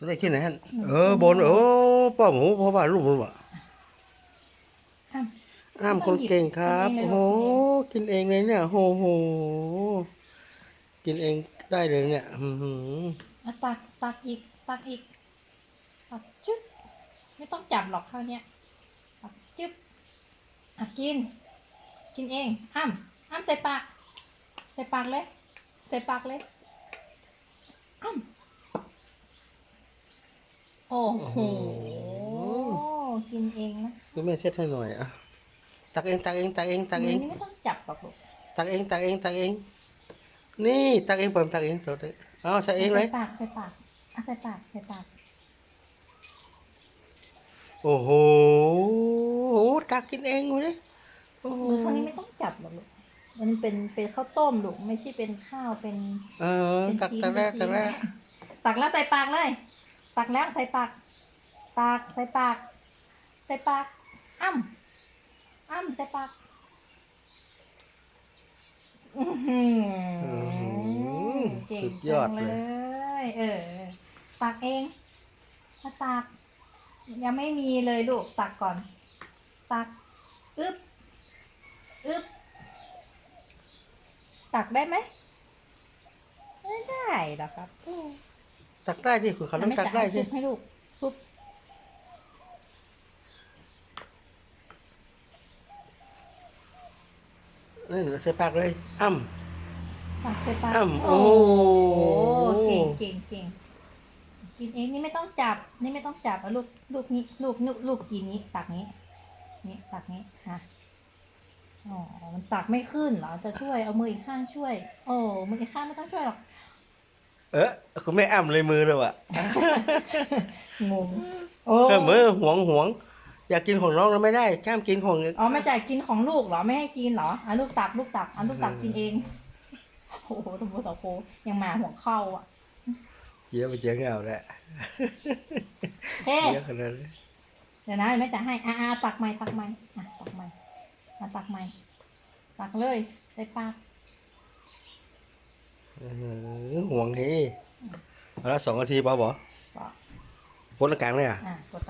ตัวได้กินไหนฮะเออบนโอ้ป้าหมูพ่อบ้านลูกมันบ่อ้ามอ้ามคนเก่งครับกินเองเลยโอ้เหรอโหกินเองเลยเนี่ยโอ้โหกินเองได้เลยเนี่ยอือหืออะตักตักอีกตักอีกตักจึ๊บไม่ต้องจับหรอกข้าวเนี้ยตักจึ๊บอะกิน กินเองอ้ามอ้ามใส่ปาก ใส่ปากเลยใส่ปากเลยอ้าม โอ้โห กินเองนะคุณแม่เช็ดให้หน่อยอะตักเองตักเองตักเองตักเองนี่ไม่ต้องจับหรอกลูกตักเองตักเองตักเอง นี่ตักเองเปิดตักเองเปิดเลยเอาใส่เองเลย ใส่ปากใส่ปากอะใส่ปากใส่ปาก โอ้โหตักกินเองเลยโอ้โหมือข้างนี้ไม่ต้องจับหรอกลูก มันเป็นเป็นข้าวต้มลูก ไม่ใช่เป็นข้าวเป็น เออเป็นตักชิ้นตักแรกเป็นชิ้ตันกแรกตักแล้วใส่ปากเลย ตักแล้วใส่ปากตักใส่ปาก ใส่ปาก อ้ำอ้ำใส่ปากอื้อหืออื้อหือเก่งสุดยอดจังเลยยเออตักเองถ้าตัก ยังไม่มีเลยลูกตักก่อน ตักอึ๊บอึ๊บตักได้ไหม ไม่ได้หรอกครับ ตักได้ดิคุณเขาต้องตักได้สิซุปให้ลูกซุปนี่ใส่ปากเลยอ้ำตักใส่ปากอ้ำโอ้โอ้โหเก่งเก่งเก่งกินเองนี่ไม่ต้องจับ นี่ไม่ต้องจับอะลูกลูกนี้ลูกลูกลูกกินนี้ตักนี้นี่ตักนี้ฮะอ๋อมันตักไม่ขึ้นเหรอจะช่วยเอามืออีกข้างช่วย โอ้มืออีกข้างไม่ต้องช่วยหรอก เออคุณแม่อ้ำเลยมือเลยว่ะงงโอ้เออมือหวงหวง อยากกินของน้องแล้วไม่ได้ห้ามกินของอ๋อไม่จ่ายกินของลูกเหรอไม่ให้กินเหรออะลูกตักลูกตักอะลูกตักกินเองโอ้โหสมมติสาวโพยังมาหัวเข้าอะเยอะไปเยอะเงาแหละเฮ้เยอะขนาดนี้เดี๋ยวนะแม่จะให้อ่าตักใหม่ตักใหม่อะตักใหม่อะตักใหม่ตักเลยใส่ปาก เออห่วงเฮเอาละสองนาทีป่ะบอก็พ้นอากาศเลยอะ อะกด